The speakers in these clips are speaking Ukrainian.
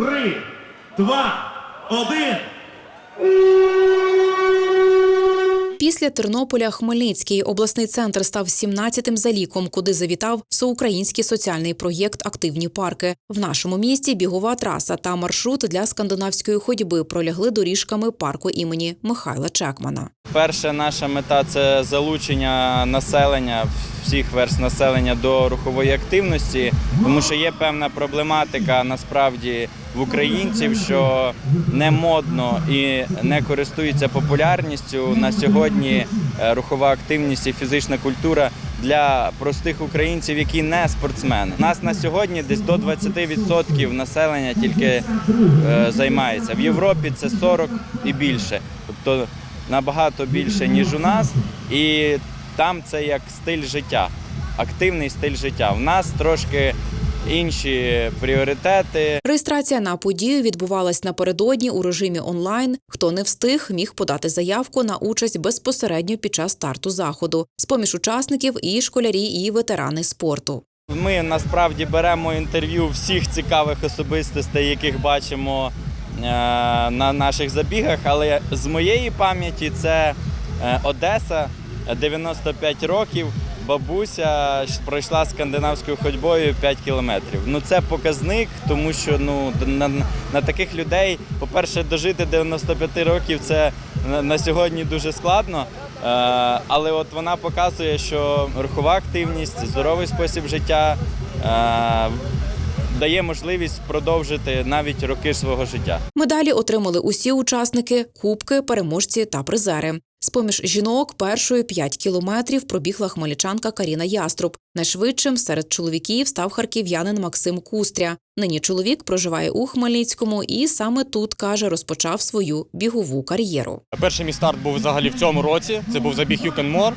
Три, два, один. Після Тернополя Хмельницький обласний центр став 17-тим за ліком, куди завітав всеукраїнський соціальний проєкт Активні парки. В нашому місті бігова траса та маршрут для скандинавської ходьби пролягли доріжками парку імені Михайла Чекмана. Перша наша мета це залучення населення, всіх верст населення до рухової активності, тому що є певна проблематика насправді в українців, що не модно і не користується популярністю на сьогодні е, рухова активність і фізична культура для простих українців, які не спортсмени. У нас на сьогодні десь до 20% населення тільки е, займається. В Європі це 40 і більше. Тобто набагато більше, ніж у нас, і там це як стиль життя, активний стиль життя. В нас трошки інші пріоритети. Реєстрація на подію відбувалась напередодні у режимі онлайн. Хто не встиг, міг подати заявку на участь безпосередньо під час старту заходу. З поміж учасників і школярі, і ветерани спорту. Ми насправді беремо інтерв'ю всіх цікавих особистостей, яких бачимо на наших забігах. Але з моєї пам'яті це е, Одеса, 95 років. Бабуся пройшла скандинавською ходьбою 5 кілометрів. Ну це показник, тому що ну на, на таких людей, по-перше, дожити 95 років це на, на сьогодні дуже складно. Е, але от вона показує, що рухова активність, здоровий спосіб життя е, дає можливість продовжити навіть роки свого життя. Медалі отримали усі учасники, кубки, переможці та призери. З-поміж жінок першою 5 кілометрів пробігла хмельничанка Каріна Яструб. Найшвидшим серед чоловіків став харків'янин Максим Кустря. Нині чоловік проживає у Хмельницькому і саме тут каже, розпочав свою бігову кар'єру. Перший мій старт був взагалі в цьому році. Це був забіг More.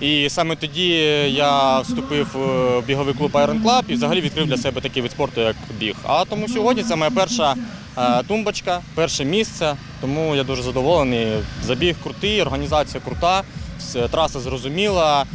І саме тоді я вступив в біговий клуб Iron Club і взагалі відкрив для себе такий вид спорту, як біг. А тому сьогодні це моя перша е, тумбочка, перше місце. Тому я дуже задоволений. Забіг крутий, організація крута, траса зрозуміла, е,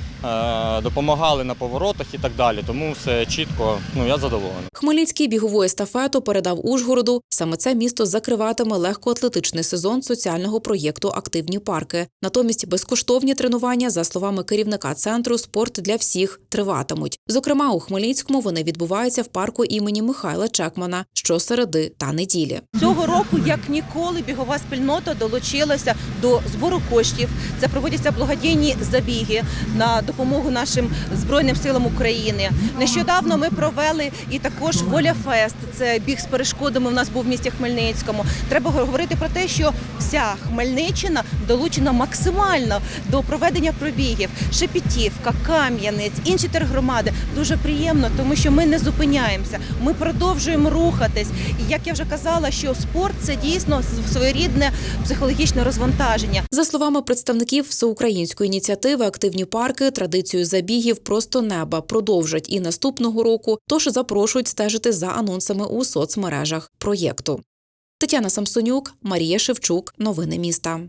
допомагали на поворотах і так далі. Тому все чітко. Ну я задоволений. Хмельницький бігову естафету передав Ужгороду. Саме це місто закриватиме легкоатлетичний сезон соціального проєкту Активні парки. Натомість безкоштовні тренування, за словами керівника центру Спорт для всіх триватимуть. Зокрема, у Хмельницькому вони відбуваються в парку імені Михайла Чекмана щосереди та неділі. Цього року, як ніколи, бігова спільнота долучилася до збору коштів. Це проводяться благодійні забіги на допомогу нашим збройним силам України. Нещодавно ми провели і також Воля Фест. Це біг з перешкодами. У нас був в місті Хмельницькому. Треба говорити про те, що вся Хмельниччина долучена максимально до проведення пробігів. Шепетівка, Кам'янець, інші тергромади. Дуже приємно, тому що ми не зупиняємося. Ми продовжуємо рухатись. І як я вже казала, що спорт це дійсно своєрідне психологічне розвантаження. За словами представників всеукраїнської ініціативи, активні парки традицію забігів просто неба продовжать і наступного року. Тож запрошують стежити за анонсами у соцмережах проєкту. Тетяна Самсонюк, Марія Шевчук. Новини міста.